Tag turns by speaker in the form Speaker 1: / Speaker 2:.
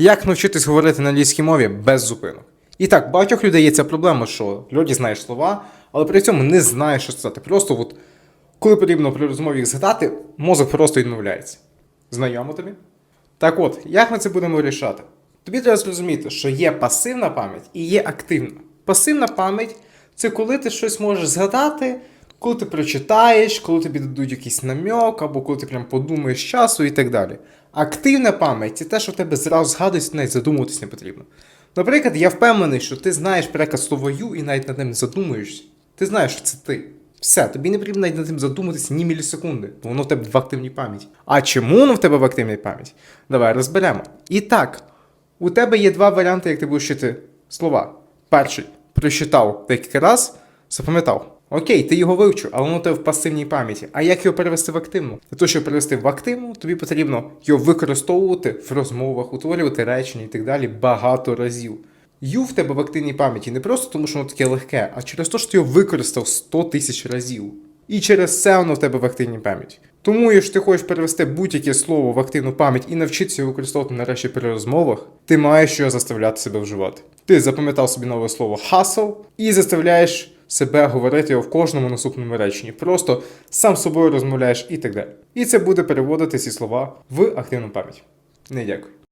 Speaker 1: Як навчитись говорити на англійській мові без зупинок? І так, багатьох людей є ця проблема, що люди знають слова, але при цьому не знаєш, що сказати. Просто от, коли потрібно при розмові їх згадати, мозок просто відмовляється. Знайомо тобі? Так от, як ми це будемо рішати? Тобі треба зрозуміти, що є пасивна пам'ять і є активна. Пасивна пам'ять це коли ти щось можеш згадати, коли ти прочитаєш, коли тобі дадуть якийсь намьок, або коли ти прям подумаєш часу і так далі. Активна пам'ять це те, що в тебе зразу згадується, навіть задумуватись не потрібно. Наприклад, я впевнений, що ти знаєш переказ слова «ю» і навіть над ним задумуєшся. Ти знаєш, що це ти. Все, тобі не потрібно навіть над цим задуматися ні мілісекунди, бо воно в тебе в активній пам'яті. А чому воно в тебе в активній пам'яті? Давай розберемо. І так, у тебе є два варіанти, як ти будеш вчити слова. Перший прочитав декілька раз, запам'ятав. Окей, ти його вивчив, але воно тебе в пасивній пам'яті. А як його перевести в активну? Для того, щоб перевести в активну, тобі потрібно його використовувати в розмовах, утворювати речення і так далі багато разів. Ю в тебе в активній пам'яті не просто тому, що воно таке легке, а через те, що ти його використав 100 тисяч разів. І через це воно в тебе в активній пам'яті. Тому, якщо ти хочеш перевести будь-яке слово в активну пам'ять і навчитися його використовувати нарешті при розмовах, ти маєш його заставляти себе вживати. Ти запам'ятав собі нове слово hustle і заставляєш себе говорити в кожному наступному реченні. Просто сам з собою розмовляєш і так далі. І це буде переводити ці слова в активну пам'ять. Не дякую.